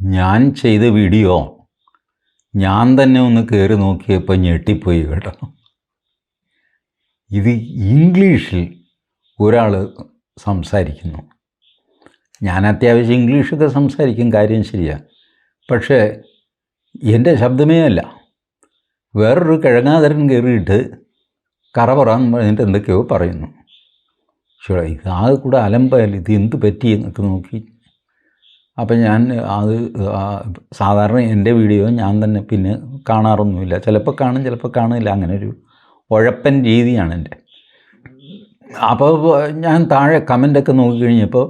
ഞാൻ ചെയ്ത വീഡിയോ ഞാൻ തന്നെ ഒന്ന് കയറി നോക്കിയപ്പോൾ ഞെട്ടിപ്പോയി കേട്ടോ. ഇത് ഇംഗ്ലീഷിൽ ഒരാൾ സംസാരിക്കുന്നു. ഞാൻ അത്യാവശ്യം ഇംഗ്ലീഷൊക്കെ സംസാരിക്കും കാര്യം ശരിയാണ് പക്ഷേ എന്റെ ശബ്ദമേ അല്ല. വേറൊരു കിഴങ്ങാതരൻ കയറിയിട്ട് കറ പറയാന്ന് പറഞ്ഞിട്ട് എന്തൊക്കെയോ പറയുന്നു. പക്ഷേ ഇത് ആകെ കൂടെ അലമ്പായാലും ഇത് എന്ത് പറ്റി എന്നൊക്കെ നോക്കി അപ്പം ഞാൻ അത് സാധാരണ എന്റെ വീഡിയോ ഞാൻ തന്നെ പിന്നെ കാണാറൊന്നുമില്ല. ചിലപ്പോൾ കാണും ചിലപ്പോൾ കാണില്ല അങ്ങനെ ഒരു ഉഴപ്പൻ രീതിയാണ് എന്റെ. അപ്പോൾ ഞാൻ താഴെ കമന്റൊക്കെ നോക്കിക്കഴിഞ്ഞപ്പോൾ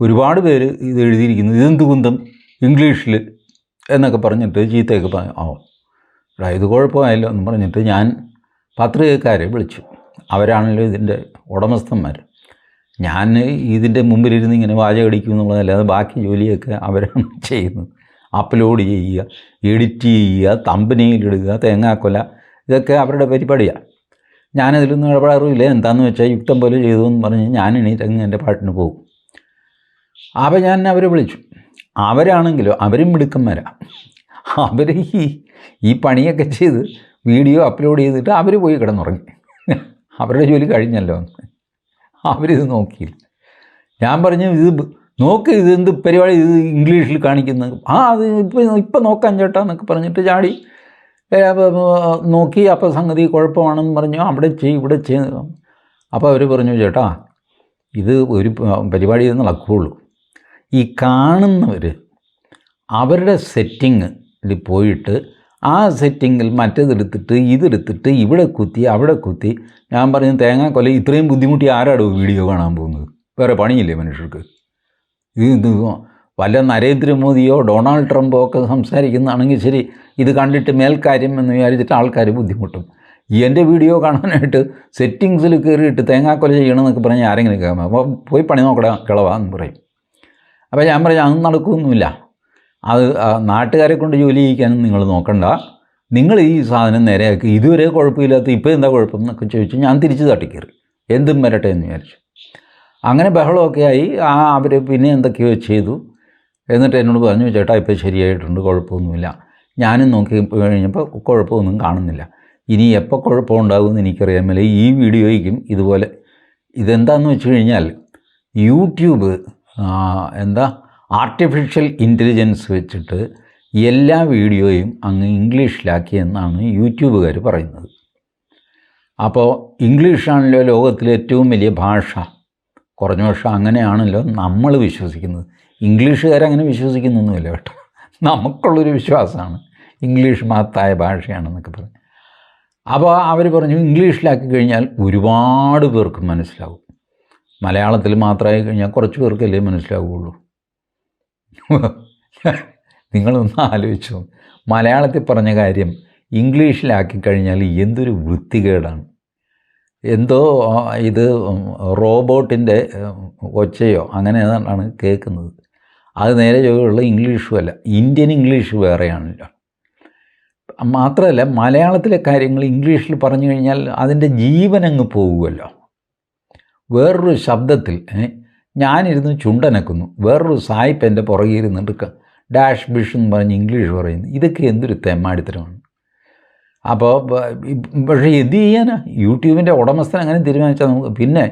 ഒരുപാട് പേര് ഇത് എഴുതിയിരിക്കുന്നു ഇതെന്ത് കുന്തം? ഇംഗ്ലീഷിൽ എന്നൊക്കെ പറഞ്ഞിട്ട് ചീത്തയൊക്കെ പറഞ്ഞു എടാ ഇത് കുഴപ്പമായല്ലോ എന്ന് പറഞ്ഞിട്ട് ഞാൻ പത്രികക്കാരെ വിളിച്ചു. അവരാണല്ലോ ഇതിന്റെ ഉടമസ്ഥന്മാർ ഞാൻ ഇതിന്റെ മുമ്പിലിരുന്ന് ഇങ്ങനെ വാചകടിക്കും എന്നുള്ളതല്ലാതെ ബാക്കി ജോലിയൊക്കെ അവരാണ് ചെയ്യുന്നത്. അപ്ലോഡ് ചെയ്യുക എഡിറ്റ് ചെയ്യുക തമ്പനിയിലിടുക തേങ്ങാക്കൊല ഇതൊക്കെ അവരുടെ പരിപാടിയാണ് ഞാനതിലൊന്നും ഇടപെടാറുമില്ല. എന്താണെന്ന് വെച്ചാൽ യുക്തം പോലെ ചെയ്തു എന്ന് പറഞ്ഞ് ഞാൻ എണീറ്റങ്ങ് എന്റെ പാട്ടിന് പോകും. അപ്പോൾ ഞാൻ അവരെ വിളിച്ചു. അവരാണെങ്കിലും അവരും മിടുക്കന്മാരാണ് അവർ ഈ ഈ പണിയൊക്കെ ചെയ്ത് വീഡിയോ അപ്ലോഡ് ചെയ്തിട്ട് അവർ പോയി കിടന്നുറങ്ങി. അവരുടെ ജോലി കഴിഞ്ഞല്ലോ അവരിത് നോക്കിയില്ല. ഞാൻ പറഞ്ഞു ഇത് നോക്ക് ഇത് എന്ത് പരിപാടി ഇത് ഇംഗ്ലീഷിൽ കാണിക്കുന്നത് ആ അത് ഇപ്പം ഇപ്പം നോക്കാം ചേട്ടാ എന്നൊക്കെ പറഞ്ഞിട്ട് ചാടി നോക്കി അപ്പോൾ സംഗതി കുഴപ്പമാണെന്ന് പറഞ്ഞു അവിടെ ചെയ്യും ഇവിടെ ചെയ്യും അപ്പോൾ അവർ പറഞ്ഞു ചേട്ടാ ഇത് ഒരു പരിപാടി നടക്കുകയുള്ളൂ. ഈ കാണുന്നവർ അവരുടെ സെറ്റിങ്ങിൽ പോയിട്ട് ആ സെറ്റിങ്ങിൽ മറ്റേതെടുത്തിട്ട് ഇതെടുത്തിട്ട് ഇവിടെ കുത്തി അവിടെ കുത്തി ഞാൻ പറഞ്ഞു തേങ്ങാ കൊല ഇത്രയും ബുദ്ധിമുട്ടി ആരാടോ വീഡിയോ കാണാൻ പോകുന്നത്? വേറെ പണിയില്ലേ മനുഷ്യർക്ക്? ഇത് വല്ല നരേന്ദ്രമോദിയോ ഡൊണാൾഡ് ട്രംപോ ഒക്കെ സംസാരിക്കുന്നതാണെങ്കിൽ ശരി ഇത് കണ്ടിട്ട് മേൽക്കാര്യം എന്ന് വിചാരിച്ചിട്ട് ആൾക്കാർ ബുദ്ധിമുട്ടും. എന്റെ വീഡിയോ കാണാനായിട്ട് സെറ്റിങ്സിൽ കയറിയിട്ട് തേങ്ങാക്കൊല ചെയ്യണമെന്നൊക്കെ പറഞ്ഞാൽ ആരെങ്കിലും കേൾക്കാം അപ്പോൾ പോയി പണി നോക്കടാ കിളവാന്ന് പറയും. അപ്പോൾ ഞാൻ പറഞ്ഞു അതൊന്നും നടക്കുകയൊന്നുമില്ല അത് നാട്ടുകാരെ കൊണ്ട് ജോലി ചെയ്യിക്കാനും നിങ്ങൾ നോക്കണ്ട. നിങ്ങൾ ഈ സാധനം നേരെയാക്കി. ഇതുവരെ കുഴപ്പമില്ലാത്ത ഇപ്പോൾ എന്താ കുഴപ്പം എന്നൊക്കെ ചോദിച്ചു ഞാൻ തിരിച്ച് തട്ടിക്കയറി. എന്തും വരട്ടെ എന്ന് വിചാരിച്ചു. അങ്ങനെ ബഹളമൊക്കെ ആയി. ആ അവർ പിന്നെ എന്തൊക്കെയോ ചെയ്തു. എന്നിട്ട് എന്നോട് പറഞ്ഞു ചേട്ടാ ഇപ്പോൾ ശരിയായിട്ടുണ്ട് കുഴപ്പമൊന്നുമില്ല. ഞാനും നോക്കി കഴിഞ്ഞപ്പോൾ കുഴപ്പമൊന്നും കാണുന്നില്ല. ഇനി എപ്പോൾ കുഴപ്പമുണ്ടാകുമെന്ന് മേലെ ഈ വീഡിയോയ്ക്കും ഇതുപോലെ ഇതെന്താണെന്ന് വെച്ച് കഴിഞ്ഞാൽ യൂട്യൂബ് എന്താ ആർട്ടിഫിഷ്യൽ ഇന്റലിജൻസ് വെച്ചിട്ട് എല്ലാ വീഡിയോയും അങ്ങ് ഇംഗ്ലീഷിലാക്കി എന്നാണ് യൂട്യൂബുകാർ പറയുന്നത്. അപ്പോൾ ഇംഗ്ലീഷാണല്ലോ ലോകത്തിലെ ഏറ്റവും വലിയ ഭാഷ. കുറഞ്ഞ പക്ഷം അങ്ങനെയാണല്ലോ നമ്മൾ വിശ്വസിക്കുന്നത്. ഇംഗ്ലീഷുകാരങ്ങനെ വിശ്വസിക്കുന്നൊന്നുമില്ല കേട്ടോ. നമുക്കുള്ളൊരു വിശ്വാസമാണ്. ഇംഗ്ലീഷ് മഹത്തായ ഭാഷയാണെന്നൊക്കെ പറഞ്ഞു അപ്പോൾ അവർ പറഞ്ഞു ഇംഗ്ലീഷിലാക്കി കഴിഞ്ഞാൽ ഒരുപാട് പേർക്ക് മനസ്സിലാവും. മലയാളത്തിൽ മാത്രമായി കഴിഞ്ഞാൽ കുറച്ച് പേർക്കല്ലേ മനസ്സിലാവുകയുള്ളൂ നിങ്ങളൊന്ന് ആലോചിച്ചു. മലയാളത്തിൽ പറഞ്ഞ കാര്യം ഇംഗ്ലീഷിലാക്കി കഴിഞ്ഞാൽ എന്തൊരു വൃത്തികേടാണ്. എന്തോ ഇത് റോബോട്ടിന്റെ ഒച്ചയോ അങ്ങനെ ഏതാണ്ടാണ് കേൾക്കുന്നത്. അത് നേരെ ചോദിയുള്ള ഇംഗ്ലീഷും അല്ല ഇന്ത്യൻ ഇംഗ്ലീഷ് വേറെയാണല്ലോ. മാത്രമല്ല മലയാളത്തിലെ കാര്യങ്ങൾ ഇംഗ്ലീഷിൽ പറഞ്ഞു കഴിഞ്ഞാൽ അതിന്റെ ജീവനങ്ങ് പോകുമല്ലോ. വേറൊരു ശബ്ദത്തിൽ ഞാനിരുന്ന് ചുണ്ടനക്കുന്നു. വേറൊരു സായിപ്പ് എന്റെ പുറകെ ഇരുന്നിട്ട് ഡാഷ് ബിഷ് എന്ന് പറഞ്ഞ് ഇംഗ്ലീഷ് പറയുന്നു. ഇതൊക്കെ എന്തൊരു തെമ്മാടിത്തരമാണ്. അപ്പോൾ പക്ഷേ എന്ത് ചെയ്യാനാ? യൂട്യൂബിന്റെ ഉടമസ്ഥൻ അങ്ങനെ തീരുമാനിച്ചാൽ നമുക്ക് പിന്നെ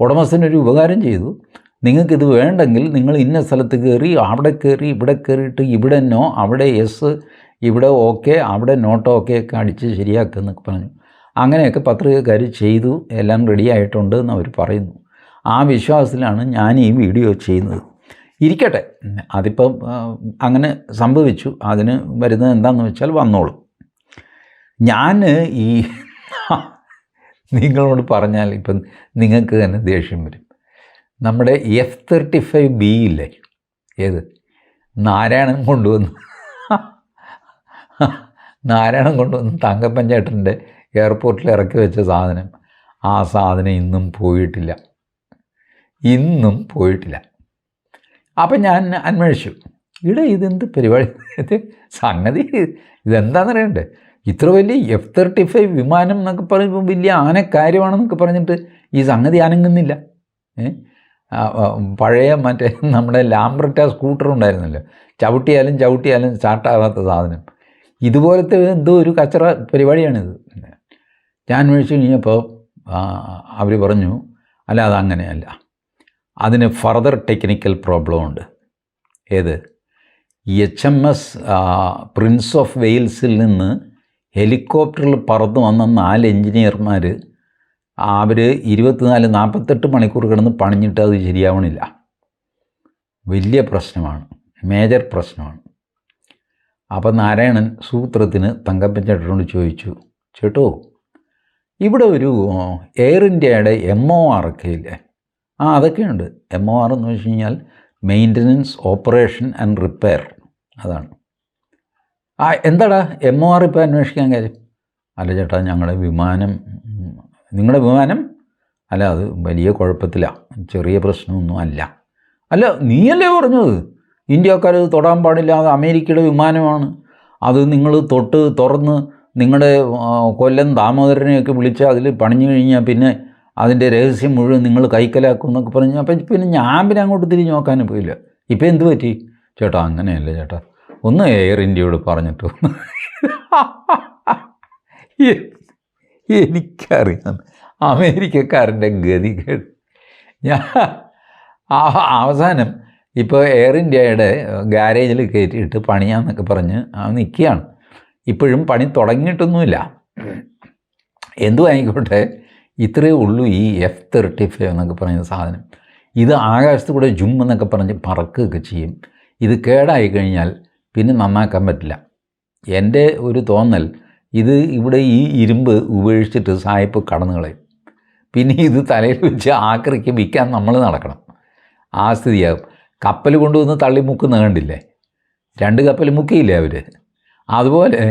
ഉടമസ്ഥനൊരു ഉപകാരം ചെയ്തു. നിങ്ങൾക്കിത് വേണ്ടെങ്കിൽ നിങ്ങൾ ഇന്ന സ്ഥലത്ത് കയറി അവിടെ കയറി ഇവിടെ കയറിയിട്ട് ഇവിടെ നോ അവിടെ എസ് ഇവിടെ ഓക്കെ അവിടെ നോട്ട് ഓക്കെ ഒക്കെ അടിച്ച് ശരിയാക്കുക എന്നൊക്കെ പറഞ്ഞു. അങ്ങനെയൊക്കെ പത്രികക്കാർ ചെയ്തു. എല്ലാം റെഡി ആയിട്ടുണ്ട് എന്ന് അവർ പറയുന്നു. ആ വിശ്വാസത്തിലാണ് ഞാൻ ഈ വീഡിയോ ചെയ്യുന്നത്. ഇരിക്കട്ടെ. അതിപ്പം അങ്ങനെ സംഭവിച്ചു. അതിന് വരുന്നത് എന്താണെന്ന് വെച്ചാൽ വന്നോളൂ. ഞാൻ ഈ നിങ്ങളോട് പറഞ്ഞാൽ ഇപ്പം നിങ്ങൾക്ക് തന്നെ ദേഷ്യം വരും. നമ്മുടെ എഫ് തേർട്ടി ഫൈവ് ബി ഇല്ലേ? ഏത്? നാരായണൻ കൊണ്ടുവന്നു നാരായണൻ കൊണ്ടുവന്ന് തങ്കപ്പൻ ചേട്ടന്റെ എയർപോർട്ടിൽ ഇറക്കി വെച്ച സാധനം. ആ സാധനം ഇന്നും പോയിട്ടില്ല. ഇന്നും പോയിട്ടില്ല. അപ്പം ഞാൻ അന്വേഷിച്ചു. ഇവിടെ ഇതെന്ത് പരിപാടി? ഇത് സംഗതി ഇതെന്താണെന്ന് അറിയണ്ടേ ഇത്ര വലിയ എഫ് തേർട്ടി ഫൈവ് വിമാനം എന്നൊക്കെ പറയുമ്പോൾ വലിയ ആനക്കാര്യമാണെന്നൊക്കെ പറഞ്ഞിട്ട് ഈ സംഗതി അനങ്ങുന്നില്ല പഴയ മറ്റേ നമ്മുടെ ലാംബ്രറ്റ സ്കൂട്ടർ ഉണ്ടായിരുന്നല്ലോ. ചവിട്ടിയാലും ചവിട്ടിയാലും സ്റ്റാർട്ടാകാത്ത സാധനം. ഇതുപോലത്തെ എന്തോ ഒരു കച്ചറ പരിപാടിയാണിത്. ഞാൻ അന്വേഷിച്ചു കഴിഞ്ഞപ്പോൾ അവർ പറഞ്ഞു അല്ല അതങ്ങനെയല്ല. അതിന് ഫർദർ ടെക്നിക്കൽ പ്രോബ്ലം ഉണ്ട്. ഏത്? H M S prince of വെയിൽസിൽ നിന്ന് ഹെലികോപ്റ്ററിൽ പറന്നു വന്ന നാല് എഞ്ചിനീയർമാർ അവർ ഇരുപത്തിനാല് നാൽപ്പത്തെട്ട് മണിക്കൂർ കിടന്ന് പണിഞ്ഞിട്ട് അത് ശരിയാവണില്ല. വലിയ പ്രശ്നമാണ്. മേജർ പ്രശ്നമാണ്. അപ്പോൾ നാരായണൻ സൂത്രത്തിന് തങ്കപ്പൻ ചേട്ടനോട് ചോദിച്ചു ചേട്ടോ ഇവിടെ ഒരു എയർ ഇന്ത്യയുടെ എം ഒ ആർ ഒക്കെ ഇല്ലേ ആ അതൊക്കെയുണ്ട്. എം ഒ ആർ എന്ന് വെച്ച് കഴിഞ്ഞാൽ മെയിന്റനൻസ് ഓപ്പറേഷൻ ആൻഡ് റിപ്പയർ അതാണ്. ആ എന്താടാ എം ഒ ആർ ഇപ്പോൾ അന്വേഷിക്കാൻ കാര്യം? അല്ല ചേട്ടാ ഞങ്ങളുടെ വിമാനം നിങ്ങളുടെ വിമാനം? അല്ല അത് വലിയ കുഴപ്പത്തില്ല ചെറിയ പ്രശ്നമൊന്നും അല്ല. അല്ല നീയല്ലേ പറഞ്ഞത്? ഇന്ത്യക്കാർ തൊടാൻ പാടില്ല. അത് അമേരിക്കയുടെ വിമാനമാണ്. അത് നിങ്ങൾ തൊട്ട് തുറന്ന് നിങ്ങളുടെ കൊല്ലം ദാമോദരനെയൊക്കെ വിളിച്ച് അതിൽ പണിഞ്ഞു കഴിഞ്ഞാൽ പിന്നെ അതിന്റെ രഹസ്യം മുഴുവൻ നിങ്ങൾ കൈക്കലാക്കും എന്നൊക്കെ പറഞ്ഞു അപ്പം പിന്നെ ഞാൻ പിന്നെ അങ്ങോട്ട് തിരിഞ്ഞ് നോക്കാനും പോയില്ല. ഇപ്പം എന്ത് പറ്റി? ചേട്ടാ അങ്ങനെയല്ല ചേട്ടാ. ഒന്ന് എയർ ഇന്ത്യയോട് പറഞ്ഞിട്ട്. എനിക്കറിയാം. അമേരിക്കക്കാരന്റെ ഗതികേട്. ഞാൻ അവസാനം ഇപ്പോൾ എയർ ഇന്ത്യയുടെ ഗാരേജിൽ കയറ്റിയിട്ട് പണിയാന്നൊക്കെ പറഞ്ഞ് നിൽക്കുകയാണ്. ഇപ്പോഴും പണി തുടങ്ങിയിട്ടൊന്നുമില്ല. എന്തു ആയിക്കോട്ടെ? ഇത്രയേ ഉള്ളൂ ഈ എഫ് തേർട്ടി ഫൈവ് എന്നൊക്കെ പറയുന്ന സാധനം. ഇത് ആകാശത്ത് കൂടെ ജും എന്നൊക്കെ പറഞ്ഞ് പറക്കുകയൊക്കെ ചെയ്യും. ഇത് കേടായി കഴിഞ്ഞാൽ പിന്നെ നന്നാക്കാൻ പറ്റില്ല. എന്റെ ഒരു തോന്നൽ ഇത് ഇവിടെ ഈ ഇരുമ്പ് ഉപേക്ഷിച്ചിട്ട് സായിപ്പ് കടന്നു കളയും. പിന്നെ ഇത് തലയിൽ വെച്ച് ആക്രിക്ക് വിൽക്കാൻ നമ്മൾ നടക്കണം. ആ സ്ഥിതിയാകും. കപ്പൽ കൊണ്ടുവന്ന് തള്ളി മുക്കുന്ന കണ്ടില്ലേ? രണ്ട് കപ്പൽ മുക്കിയില്ലേ അവർ അതുപോലെ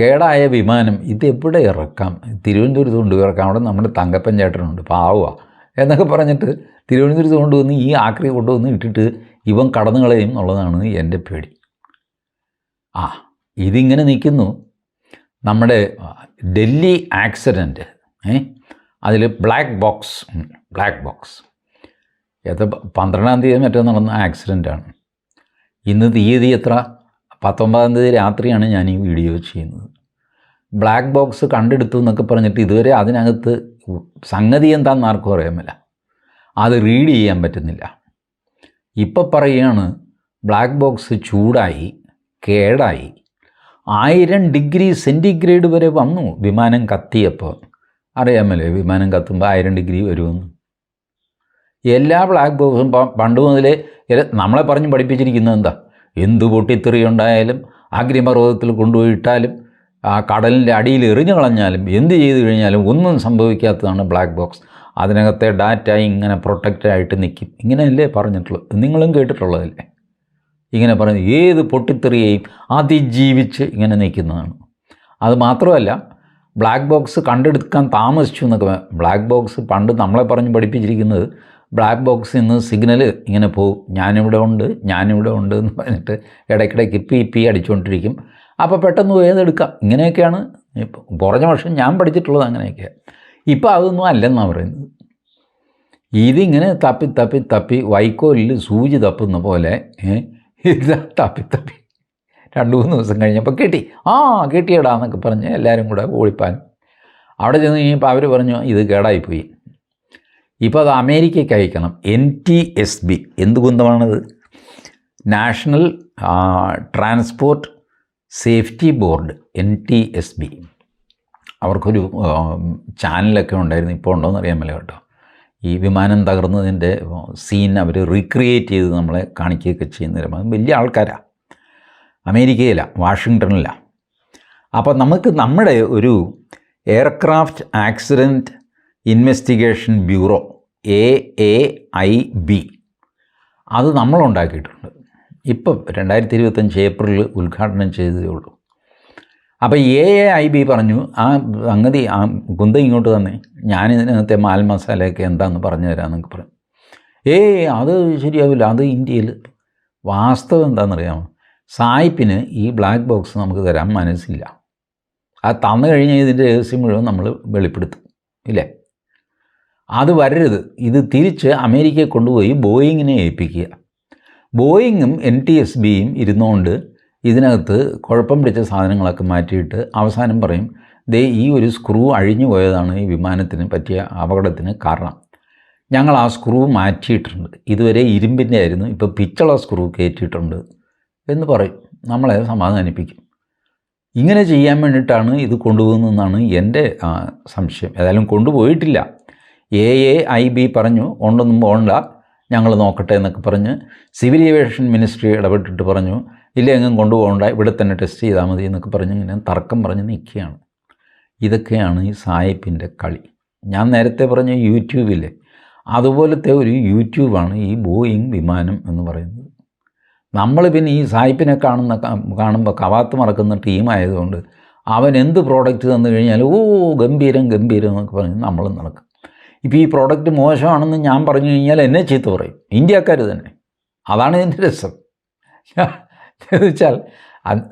കേടായ വിമാനം ഇതെവിടെ ഇറക്കാം? തിരുവനന്തപുരത്ത് കൊണ്ട് ഇറക്കാം അവിടെ നമ്മുടെ തങ്കപ്പൻ ചേട്ടനുണ്ട് പാവുക എന്നൊക്കെ പറഞ്ഞിട്ട് തിരുവനന്തപുരത്ത് കൊണ്ടുവന്ന് ഈ ആക്രി കൊണ്ടുവന്ന് ഇട്ടിട്ട് ഇവൻ കടന്നു കളയും എന്നുള്ളതാണ് എന്റെ പേടി. ആ ഇതിങ്ങനെ നിൽക്കുന്നു. നമ്മുടെ ഡൽഹി ആക്സിഡന്റ് ഏ? അതിൽ ബ്ലാക്ക് ബോക്സ് ബ്ലാക്ക് ബോക്സ്. എത്ര പന്ത്രണ്ടാം തീയതി മറ്റോ നടന്ന ആക്സിഡന്റാണ് ഇന്ന് തീയതി എത്ര? പത്തൊമ്പതാം തീയതി രാത്രിയാണ് ഞാൻ ഈ വീഡിയോ ചെയ്യുന്നത്. ബ്ലാക്ക് ബോക്സ് കണ്ടെടുത്തു എന്നൊക്കെ പറഞ്ഞിട്ട് ഇതുവരെ അതിനകത്ത് സംഗതി എന്താണെന്ന് ആർക്കും അറിയാമല്ല അത് റീഡ് ചെയ്യാൻ പറ്റുന്നില്ല. ഇപ്പം പറയുകയാണ് ബ്ലാക്ക് ബോക്സ് ചൂടായി കേടായി ആയിരം ഡിഗ്രി സെന്റിഗ്രേഡ് വരെ വന്നു വിമാനം കത്തിയപ്പോൾ. അറിയാമല്ലേ വിമാനം കത്തുമ്പോൾ ആയിരം ഡിഗ്രി വരുമെന്ന്? എല്ലാ ബ്ലാക്ക് ബോക്സും പണ്ട് മുതലേ നമ്മളെ പറഞ്ഞ് പഠിപ്പിച്ചിരിക്കുന്നത് എന്താ? എന്ത് പൊട്ടിത്തെറി ഉണ്ടായാലും അഗ്നിപർവതത്തിൽ കൊണ്ടുപോയിട്ടാലും ആ കടലിന്റെ അടിയിൽ എറിഞ്ഞു കളഞ്ഞാലും എന്ത് ചെയ്തു കഴിഞ്ഞാലും ഒന്നും സംഭവിക്കാത്തതാണ് ബ്ലാക്ക് ബോക്സ് അതിനകത്തെ ഡാറ്റ ഇങ്ങനെ പ്രൊട്ടക്റ്റായിട്ട് നിൽക്കും. ഇങ്ങനെയല്ലേ പറഞ്ഞിട്ടുള്ളത്? നിങ്ങളും കേട്ടിട്ടുള്ളതല്ലേ? ഇങ്ങനെ പറഞ്ഞു ഏത് പൊട്ടിത്തെറിയെയും അതിജീവിച്ച് ഇങ്ങനെ നിൽക്കുന്നതാണ്. അത് മാത്രമല്ല ബ്ലാക്ക് ബോക്സ് കണ്ടെടുക്കാൻ താമസിച്ചു എന്നൊക്കെ ബ്ലാക്ക് ബോക്സ് പണ്ട് നമ്മളെ പറഞ്ഞ് പഠിപ്പിച്ചിരിക്കുന്നത് ബ്ലാക്ക് ബോക്സിൽ നിന്ന് സിഗ്നൽ ഇങ്ങനെ പോകും ഞാനിവിടെ ഉണ്ട് ഞാനിവിടെ ഉണ്ട് എന്ന് പറഞ്ഞിട്ട് ഇടയ്ക്കിടയ്ക്ക് പി പി അടിച്ചുകൊണ്ടിരിക്കും അപ്പോൾ പെട്ടെന്ന് ഏതെടുക്കാം ഇങ്ങനെയൊക്കെയാണ് ഇപ്പോൾ കുറഞ്ഞ വർഷം ഞാൻ പഠിച്ചിട്ടുള്ളത് അങ്ങനെയൊക്കെയാണ് ഇപ്പോൾ അതൊന്നും അല്ലെന്നാണ് പറയുന്നത്. ഇതിങ്ങനെ തപ്പി തപ്പി തപ്പി വൈക്കോലിൽ സൂചി തപ്പുന്ന പോലെ ഇതാ തപ്പി തപ്പി. രണ്ട് മൂന്ന് ദിവസം കഴിഞ്ഞപ്പോൾ കിട്ടി. ആ കിട്ടിയടാ എന്നൊക്കെ പറഞ്ഞ് എല്ലാവരും കൂടെ ഓടിപ്പാൻ അവിടെ ചെന്ന് കഴിഞ്ഞപ്പോൾ അവർ പറഞ്ഞു ഇത് കേടായിപ്പോയി. ഇപ്പോൾ അത് അമേരിക്കയ്ക്ക് അയക്കണം. എൻ ടി എസ് ബി എന്ത് കുന്തമാണത്? National transport safety board N T S B അവർക്കൊരു ചാനലൊക്കെ ഉണ്ടായിരുന്നു. ഇപ്പോൾ ഉണ്ടോയെന്ന് അറിയാൻ മേല കേട്ടോ. ഈ വിമാനം തകർന്നതിന്റെ സീൻ അവർ റീക്രിയേറ്റ് ചെയ്ത് നമ്മളെ കാണിക്കുകയൊക്കെ ചെയ്യുന്നവരും വലിയ ആൾക്കാരാണ് അമേരിക്കയിലാണ് വാഷിങ്ടണിലാണ് അപ്പോൾ നമുക്ക് നമ്മുടെ ഒരു aircraft accident investigation bureau A A I B അത് നമ്മളുണ്ടാക്കിയിട്ടുണ്ട്. ഇപ്പം രണ്ടായിരത്തി ഇരുപത്തഞ്ച് ഏപ്രിലിൽ ഉദ്ഘാടനം ചെയ്തതേ ഉള്ളൂ. അപ്പോൾ എ എ ഐ ബി പറഞ്ഞു ആ സംഗതി ആ കുന്ത ഇങ്ങോട്ട് തന്നെ ഞാൻ ഞാനിതിനകത്തെ മാൽ മസാലയൊക്കെ എന്താണെന്ന് പറഞ്ഞു തരാമെന്നൊക്കെ പറഞ്ഞു ഏ അത് ശരിയാവില്ല അത് ഇന്ത്യയിൽ വാസ്തവം എന്താണെന്നറിയാമോ സായിപ്പിന് ഈ ബ്ലാക്ക് ബോക്സ് നമുക്ക് തരാൻ മനസ്സില്ല. അത് തന്നു കഴിഞ്ഞാൽ ഇതിന്റെ രഹസ്യം മുഴുവൻ നമ്മൾ വെളിപ്പെടുത്തും ഇല്ലേ? അത് വരരുത്. ഇത് തിരിച്ച് അമേരിക്കയെ കൊണ്ടുപോയി ബോയിങ്ങിനെ ഏൽപ്പിക്കുക. ബോയിങ്ങും എൻ ടി എസ് ബിയും ഇരുന്നുകൊണ്ട് ഇതിനകത്ത് കുഴപ്പം പിടിച്ച സാധനങ്ങളൊക്കെ മാറ്റിയിട്ട് അവസാനം പറയും ദേ ഈ ഒരു സ്ക്രൂ അഴിഞ്ഞു പോയതാണ് ഈ വിമാനത്തിന് പറ്റിയ അപകടത്തിന് കാരണം. ഞങ്ങൾ ആ സ്ക്രൂ മാറ്റിയിട്ടുണ്ട്. ഇതുവരെ ഇരുമ്പിന്റെ ആയിരുന്നു. ഇപ്പോൾ പിച്ചള സ്ക്രൂ കയറ്റിയിട്ടുണ്ട്. എന്ന് പറയും. നമ്മളെ സമാധാനിപ്പിക്കും. ഇങ്ങനെ ചെയ്യാൻ വേണ്ടിയിട്ടാണ് ഇത് കൊണ്ടുപോകുന്നതെന്നാണ് എന്റെ സംശയം. ഏതായാലും കൊണ്ടുപോയിട്ടില്ല. എ എ ഐ ബി പറഞ്ഞു ഉണ്ടൊന്നും പോകണ്ട ഞങ്ങൾ നോക്കട്ടെ എന്നൊക്കെ പറഞ്ഞ് സിവിൽ ഏവിയേഷൻ മിനിസ്ട്രി ഇടപെട്ടിട്ട് പറഞ്ഞു ഇല്ല എങ്ങും കൊണ്ടുപോകണ്ട ഇവിടെ തന്നെ ടെസ്റ്റ് ചെയ്താൽ മതി എന്നൊക്കെ പറഞ്ഞ് ഇങ്ങനെ തർക്കം പറഞ്ഞ് നിൽക്കുകയാണ്. ഇതൊക്കെയാണ് ഈ സായിപ്പിന്റെ കളി. ഞാൻ നേരത്തെ പറഞ്ഞ യൂട്യൂബിലെ അതുപോലത്തെ ഒരു യൂട്യൂബാണ് ഈ ബോയിങ് വിമാനം എന്ന് പറയുന്നത്. നമ്മൾ പിന്നെ ഈ സായിപ്പിനെ കാണുന്ന കാണുമ്പോൾ കവാത്ത് മറക്കുന്ന ടീമായതുകൊണ്ട് അവൻ എന്ത് പ്രോഡക്റ്റ് തന്നു കഴിഞ്ഞാൽ ഓ ഗംഭീരം ഗംഭീരം എന്നൊക്കെ പറഞ്ഞ് നമ്മളും നടക്കും. ഇപ്പോൾ ഈ പ്രോഡക്റ്റ് മോശമാണെന്ന് ഞാൻ പറഞ്ഞു കഴിഞ്ഞാൽ എന്നെ ചീത്ത പറയും. ഇന്ത്യക്കാർ തന്നെ. അതാണ് ഇതിന്റെ രസം. വെച്ചാൽ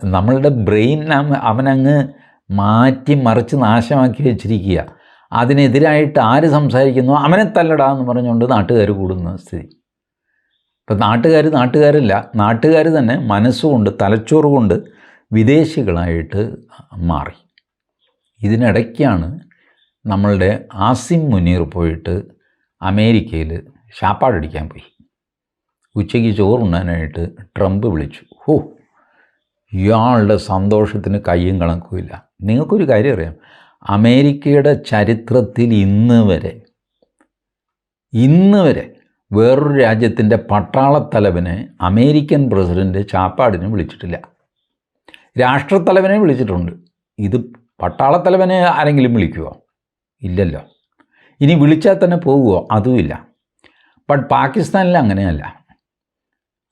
നമ്മളുടെ ബ്രെയിൻ അവനങ്ങ് മാറ്റി മറിച്ച് നാശമാക്കി വെച്ചിരിക്കുക. അതിനെതിരായിട്ട് ആര് സംസാരിക്കുന്നു? അവനെ തല്ലടാ എന്ന് പറഞ്ഞുകൊണ്ട് നാട്ടുകാർ കൂടുന്ന സ്ഥിതി. ഇപ്പം നാട്ടുകാർ നാട്ടുകാരല്ല. നാട്ടുകാർ തന്നെ മനസ്സുകൊണ്ട് തലച്ചോറ് കൊണ്ട് വിദേശികളായിട്ട് മാറി. ഇതിനിടയ്ക്കാണ് നമ്മളുടെ ആസിം മുനീർ പോയിട്ട് അമേരിക്കയിൽ ശാപ്പാടടിക്കാൻ പോയി. ഉച്ചയ്ക്ക് ചോറുണ്ണാനായിട്ട് ട്രംപ് വിളിച്ചു. ഹോ ഇയാളുടെ സന്തോഷത്തിന് കയ്യും കണക്കുമില്ല. നിങ്ങൾക്കൊരു കാര്യം അറിയാം. അമേരിക്കയുടെ ചരിത്രത്തിൽ ഇന്ന് വരെ ഇന്ന് വരെ വേറൊരു രാജ്യത്തിന്റെ പട്ടാളത്തലവനെ അമേരിക്കൻ പ്രസിഡന്റ് ചാപ്പാടിന് വിളിച്ചിട്ടില്ല. രാഷ്ട്രത്തലവനെ വിളിച്ചിട്ടുണ്ട്. ഇത് പട്ടാളത്തലവനെ ആരെങ്കിലും വിളിക്കുമോ ഇല്ലല്ലോ. ഇനി വിളിച്ചാൽ തന്നെ പോവുമോ അതുമില്ല ബട്ട് പാകിസ്ഥാനിൽ അങ്ങനെയല്ല.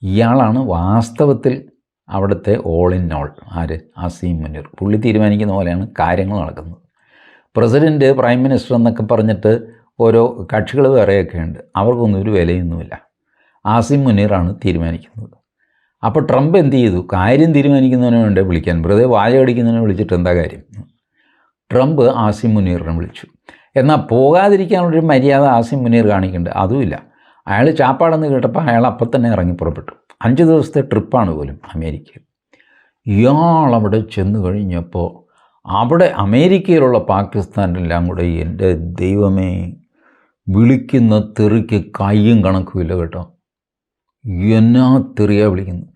ഇയാളാണ് വാസ്തവത്തിൽ അവിടുത്തെ ഓൾ ഇൻ ഓൾ ആര്? അസീം മുനീർ. പുള്ളി തീരുമാനിക്കുന്ന പോലെയാണ് കാര്യങ്ങൾ നടക്കുന്നത്. പ്രസിഡന്റ് പ്രൈം മിനിസ്റ്റർ എന്നൊക്കെ പറഞ്ഞിട്ട് ഓരോ കക്ഷികൾ വേറെയൊക്കെ ഉണ്ട്. അവർക്കൊന്നും ഒരു വിലയൊന്നുമില്ല. ആസിം മുനീറാണ് തീരുമാനിക്കുന്നത്. അപ്പോൾ ട്രംപ് എന്ത് ചെയ്തു? കാര്യം തീരുമാനിക്കുന്നതിന് വേണ്ടി വിളിക്കാൻ. വെറുതെ വാചകടിക്കുന്നതിനെ വിളിച്ചിട്ട് എന്താ കാര്യം? ട്രംപ് ആസിം മുനീറിനെ വിളിച്ചു. എന്നാൽ പോകാതിരിക്കാനുള്ളൊരു മര്യാദ ആസിം മുനീർ കാണിക്കുന്നുണ്ട് അതുമില്ല. അയാൾ ചാപ്പാടെന്ന് കേട്ടപ്പോൾ അയാൾ അപ്പം തന്നെ ഇറങ്ങി പുറപ്പെട്ടു. അഞ്ച് ദിവസത്തെ ട്രിപ്പാണ് പോലും അമേരിക്കയിൽ. ഇയാൾ അവിടെ ചെന്ന് കഴിഞ്ഞപ്പോൾ അവിടെ അമേരിക്കയിലുള്ള പാകിസ്ഥാനെല്ലാം കൂടെ എന്റെ ദൈവമേ വിളിക്കുന്ന തെറിക്ക് കയ്യും കണക്കുമില്ല കേട്ടോ. എന്നാ തെറിയാ വിളിക്കുന്നു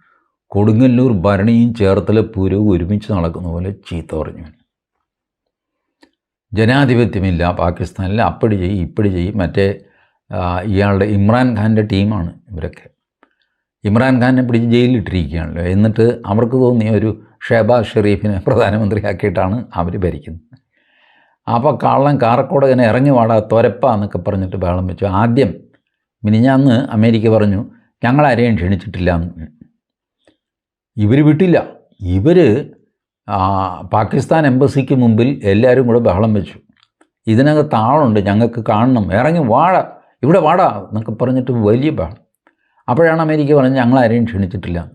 കൊടുങ്ങല്ലൂർ ഭരണിയും ചേർത്തല പൂരവും ഒരുമിച്ച് നടക്കുന്ന പോലെ ചീത്ത പറഞ്ഞു. ജനാധിപത്യമില്ല പാകിസ്ഥാനിൽ അപ്പടി ചെയ്യും ഇപ്പടി ചെയ്യും മറ്റേ ഇയാളുടെ ഇമ്രാൻഖാന്റെ ടീമാണ് ഇവരൊക്കെ. ഇമ്രാൻഖാനെ പിടിച്ച് ജയിലിലിട്ടിരിക്കുകയാണല്ലോ. എന്നിട്ട് അവർക്ക് തോന്നിയ ഒരു ഷെബാസ് ഷെറീഫിനെ പ്രധാനമന്ത്രിയാക്കിയിട്ടാണ് അവർ ഭരിക്കുന്നത്. അപ്പോൾ കള്ളൻ കാറക്കോടകനെ ഇറങ്ങി വാടാ തൊരപ്പ എന്നൊക്കെ പറഞ്ഞിട്ട് ബഹളം വെച്ചു. ആദ്യം മിനിഞ്ഞാന്ന് അമേരിക്ക പറഞ്ഞു ഞങ്ങളാരെയും ക്ഷണിച്ചിട്ടില്ല എന്ന്. ഇവർ വിട്ടില്ല. ഇവർ പാകിസ്ഥാൻ എംബസിക്ക് മുമ്പിൽ എല്ലാവരും കൂടെ ബഹളം വെച്ചു. ഇതിനകത്ത് ആളുണ്ട് ഞങ്ങൾക്ക് കാണണം ഇറങ്ങി വാട ഇവിടെ വാടാ എന്നൊക്കെ പറഞ്ഞിട്ട് വലിയ ബഹളം. അപ്പോഴാണ് അമേരിക്ക പറഞ്ഞത് ഞങ്ങളാരെയും ക്ഷണിച്ചിട്ടില്ല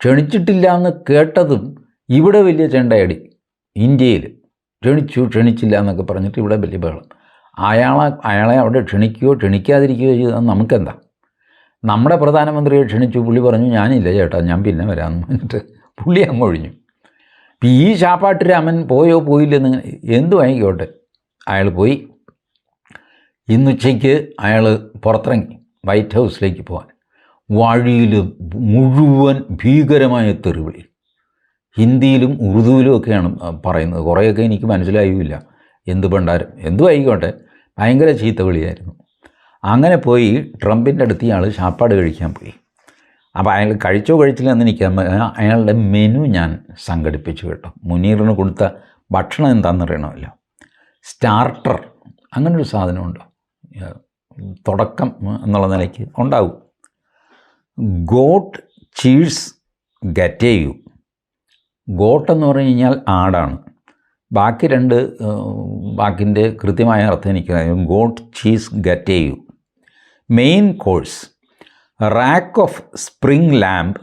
ക്ഷണിച്ചിട്ടില്ല. എന്ന് കേട്ടതും ഇവിടെ വലിയ ചെണ്ടയടി ഇന്ത്യയിൽ. ക്ഷണിച്ചു ക്ഷണിച്ചില്ല എന്നൊക്കെ പറഞ്ഞിട്ട് ഇവിടെ വലിയ ബഹളം. അയാളെ അയാളെ അവിടെ ക്ഷണിക്കുകയോ ക്ഷണിക്കാതിരിക്കുകയോ ചെയ്താൽ നമുക്കെന്താ? നമ്മുടെ പ്രധാനമന്ത്രിയെ ക്ഷണിച്ചു പുള്ളി പറഞ്ഞു ഞാനില്ല ചേട്ടാ ഞാൻ പിന്നെ വരാമെന്ന് പറഞ്ഞിട്ട് പുള്ളി അങ്ങ് ഇപ്പം ഈ ചാപ്പാട്ട് രാമൻ പോയോ പോയില്ലെന്ന് എന്തു വാങ്ങിക്കോട്ടെ? അയാൾ പോയി. ഇന്നുച്ചയ്ക്ക് അയാൾ പുറത്തിറങ്ങി വൈറ്റ് ഹൗസിലേക്ക് പോകാൻ വഴിയിൽ മുഴുവൻ ഭീകരമായ തെറിവിളി. ഹിന്ദിയിലും ഉറുദുവിലും ഒക്കെയാണ് പറയുന്നത്. കുറേയൊക്കെ എനിക്ക് മനസ്സിലായില്ല. എന്ത് പണ്ടാരം എന്തും ആയിക്കോട്ടെ ഭയങ്കര ചീത്ത വിളിയായിരുന്നു. അങ്ങനെ പോയി ട്രംപിന്റെ അടുത്ത് ഇയാൾ ചാപ്പാട് കഴിക്കാൻ പോയി. അപ്പോൾ അയാൾ കഴിച്ചോ കഴിച്ചില്ല എന്ന് എനിക്ക് അയാളുടെ മെനു ഞാൻ സംഘടിപ്പിച്ചു കേട്ടോ. മുനീറിന് കൊടുത്ത ഭക്ഷണം എന്താണെന്നറിയണമല്ലോ. സ്റ്റാർട്ടർ അങ്ങനൊരു സാധനമുണ്ടോ. തുടക്കം എന്നുള്ള നിലയ്ക്ക് ഉണ്ടാവും. ഗോട്ട് ചീഴ്സ് ഗറ്റേയു ഗോട്ട് എന്ന് പറഞ്ഞു കഴിഞ്ഞാൽ ആടാണ്. ബാക്കി രണ്ട് ബാക്കിന്റെ കൃത്യമായ അർത്ഥം എനിക്ക് goat cheese gateau main course rack of spring lamb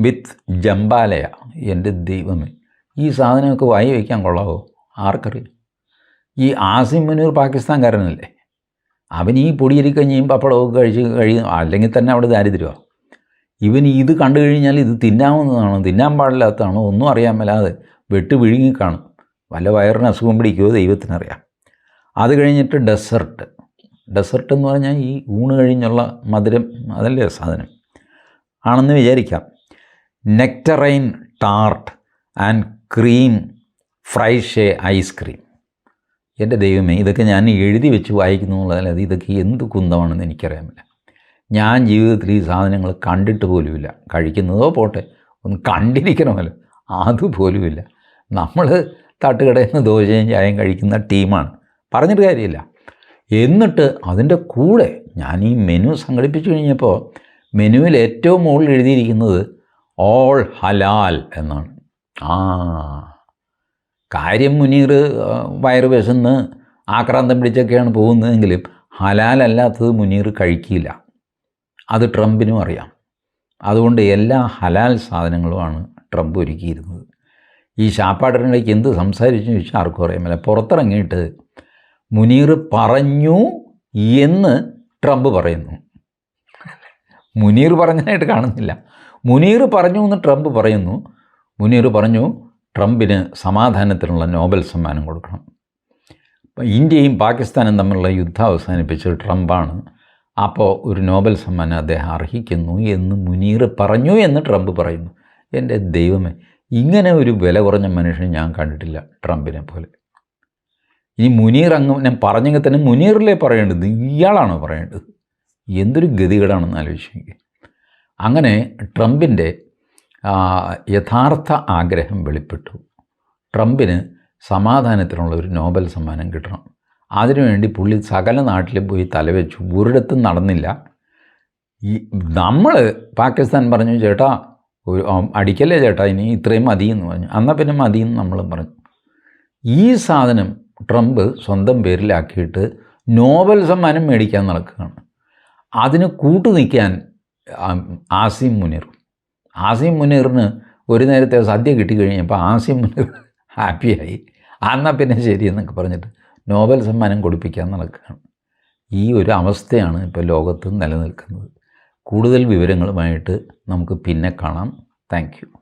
with jambalaya എന്റെ ദൈവമേ ഈ സാധനമൊക്കെ വായി വയ്ക്കാൻ കൊള്ളാവോ? ആർക്കറിയാം. ഈ ആസിം മുനൂർ പാകിസ്ഥാൻകാരനല്ലേ? അവൻ ഈ പൊടിയരിക്കഞ്ഞിയും പപ്പടവും കഴിച്ച് കഴിയും അല്ലെങ്കിൽ തന്നെ അവിടെ ദാരിദ്ര്യമാണ് ഇവൻ ഇത് കണ്ടു കഴിഞ്ഞാൽ ഇത് തിന്നാവുന്നതാണോ? തിന്നാൻ പാടില്ലാത്തതാണോ? ഒന്നും അറിയാൻ മേലാതെ വെട്ട് വിഴുങ്ങി കാണും. വല്ല വയറിന് അസുഖം പിടിക്കുമോ ദൈവത്തിനറിയാം. അത് കഴിഞ്ഞിട്ട് ഡെസർട്ട്. ഡെസർട്ട് എന്ന് പറഞ്ഞാൽ ഈ ഊണ് കഴിഞ്ഞുള്ള മധുരം അതല്ലേ സാധനം? ആണെന്ന് വിചാരിക്കാം. Nectarine tart and cream fraiche ice cream എന്റെ ദൈവമേ ഇതൊക്കെ ഞാൻ എഴുതി വെച്ച് വായിക്കുന്നു എന്നുള്ളതല്ലാതെ ഇതൊക്കെ എന്ത് കുന്തമാണെന്ന് എനിക്കറിയാമില്ല. ഞാൻ ജീവിതത്തിൽ ഈ സാധനങ്ങൾ കണ്ടിട്ട് പോലുമില്ല. കഴിക്കുന്നതോ പോട്ടെ ഒന്ന് കണ്ടിരിക്കണമല്ലോ. അതുപോലുമില്ല. നമ്മൾ തട്ടുകടയിൽ നിന്ന് ദോശയും ചായയും കഴിക്കുന്ന ടീമാണ്. പറഞ്ഞിട്ട് കാര്യമില്ല. എന്നിട്ട് അതിന്റെ കൂടെ ഞാൻ ഈ മെനു സംഘടിപ്പിച്ചു കഴിഞ്ഞപ്പോൾ മെനുവിൽ ഏറ്റവും മുകളിൽ എഴുതിയിരിക്കുന്നത് ഓൾ ഹലാൽ എന്നാണ്. ആ കാര്യം മുനീർ വയറ് വിശന്ന് ആക്രാന്തം പിടിച്ചൊക്കെയാണ് പോകുന്നതെങ്കിലും ഹലാലല്ലാത്തത് മുനീർ കഴിക്കില്ല. അത് ട്രംപിനും അറിയാം. അതുകൊണ്ട് എല്ലാ ഹലാൽ സാധനങ്ങളുമാണ് ട്രംപ് ഒരുക്കിയിരുന്നത്. ഈ ഷാപ്പാട്ടറിനിടയ്ക്ക് എന്ത് സംസാരിച്ചു ചോദിച്ചാൽ ആർക്കും അറിയാമല്ല പുറത്തിറങ്ങിയിട്ട് മുനീർ പറഞ്ഞു എന്ന് ട്രംപ് പറയുന്നു. മുനീർ പറഞ്ഞതായിട്ട് കാണുന്നില്ല. മുനീർ പറഞ്ഞു എന്ന് ട്രംപ് പറയുന്നു. മുനീർ പറഞ്ഞു ട്രംപിന് സമാധാനത്തിനുള്ള നോബൽ സമ്മാനം കൊടുക്കണം. ഇന്ത്യയും പാകിസ്ഥാനും തമ്മിലുള്ള യുദ്ധം അവസാനിപ്പിച്ച് ട്രംപാണ്. അപ്പോൾ ഒരു നോബൽ സമ്മാനം അദ്ദേഹം അർഹിക്കുന്നു എന്ന് മുനീർ പറഞ്ഞു എന്ന് ട്രംപ് പറയുന്നു. എന്റെ ദൈവമേ ഇങ്ങനെ ഒരു വില കുറഞ്ഞ മനുഷ്യൻ ഞാൻ കണ്ടിട്ടില്ല ട്രംപിനെ പോലെ. ഇനി മുനീർ അങ്ങ് ഞാൻ പറഞ്ഞെങ്കിൽ തന്നെ മുനീറിലേ പറയേണ്ടത് ഇയാളാണോ പറയേണ്ടത്? എന്തൊരു ഗതികേടാണെന്ന് ആലോചിച്ചെങ്കിൽ അങ്ങനെ ട്രംപിന്റെ യഥാർത്ഥ ആഗ്രഹം വെളിപ്പെട്ടു. ട്രംപിന് സമാധാനത്തിനുള്ള ഒരു നോബൽ സമ്മാനം കിട്ടണം. അതിനുവേണ്ടി പുള്ളി സകല നാട്ടിലും പോയി തലവെച്ചു. ഒരിടത്തും നടന്നില്ല. ഈ നമ്മൾ പാകിസ്ഥാൻ പറഞ്ഞു ചേട്ടാ ഒരു അടിക്കല്ലേ ചേട്ടാ ഇനി ഇത്രയും മതി എന്ന് പറഞ്ഞു. എന്നാൽ പിന്നെ മതി എന്ന് നമ്മളും പറഞ്ഞു. ഈ സാധനം ട്രംപ് സ്വന്തം പേരിലാക്കിയിട്ട് നോബൽ സമ്മാനം മേടിക്കാൻ നടക്കുകയാണ്. അതിന് കൂട്ടു നിൽക്കാൻ ആസിം മുനീർ. ആസിം മുനീറിന് ഒരു നേരത്തെ സദ്യ കിട്ടിക്കഴിഞ്ഞപ്പോൾ ആസിം മുനീർ ഹാപ്പിയായി. എന്നാൽ പിന്നെ ശരി എന്നൊക്കെ പറഞ്ഞിട്ട് നോബൽ സമ്മാനം കൊടുപ്പിക്കാൻ നടക്കുകയാണ്. ഈ ഒരു അവസ്ഥയാണ് ഇപ്പോൾ ലോകത്ത് നിലനിൽക്കുന്നത്. കൂടുതൽ വിവരങ്ങളുമായിട്ട് നമുക്ക് പിന്നെ കാണാം. താങ്ക്